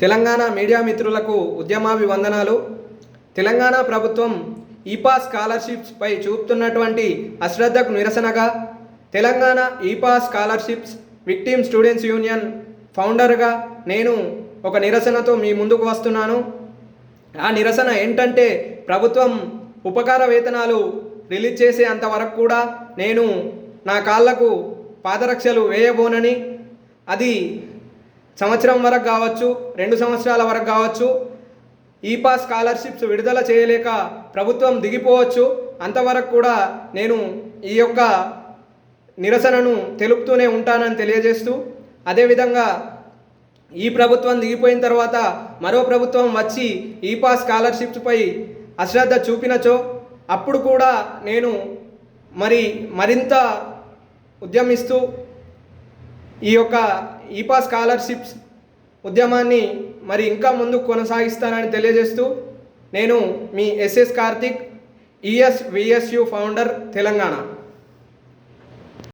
Telangana media మిత్రులకు ఉద్యమాభివందనాలు. తెలంగాణ ప్రభుత్వం ఈపా స్కాలర్షిప్స్పై చూపుతున్నటువంటి అశ్రద్ధకు నిరసనగా తెలంగాణ ఈపా స్కాలర్షిప్స్ విక్టీమ్ స్టూడెంట్స్ యూనియన్ ఫౌండర్గా నేను ఒక నిరసనతో మీ ముందుకు వస్తున్నాను. ఆ నిరసన ఏంటంటే ప్రభుత్వం ఉపకార వేతనాలు రిలీజ్ చేసే అంతవరకు కూడా నేను నా కాళ్ళకు పాదరక్షలు వేయబోనని. అది సంవత్సరం వరకు కావచ్చు రెండు సంవత్సరాల వరకు కావచ్చు ఈపా స్కాలర్షిప్స్ విడుదల చేయలేక ప్రభుత్వం దిగిపోవచ్చు. అంతవరకు కూడా నేను ఈ యొక్క నిరసనను తెలుపుతూనే ఉంటానని తెలియజేస్తూ అదేవిధంగా ఈ ప్రభుత్వం దిగిపోయిన తర్వాత మరో ప్రభుత్వం వచ్చి ఈపా స్కాలర్షిప్స్పై అశ్రద్ధ చూపినచో అప్పుడు కూడా నేను మరి మరింత ఉద్యమిస్తూ ఈ యొక్క ఈపా స్కాలర్షిప్స్ ఉద్యమాన్ని మరి ఇంకా ముందుకు కొనసాగిస్తానని తెలియజేస్తూ నేను మీ S S Karthik E S V S U founder Telangana.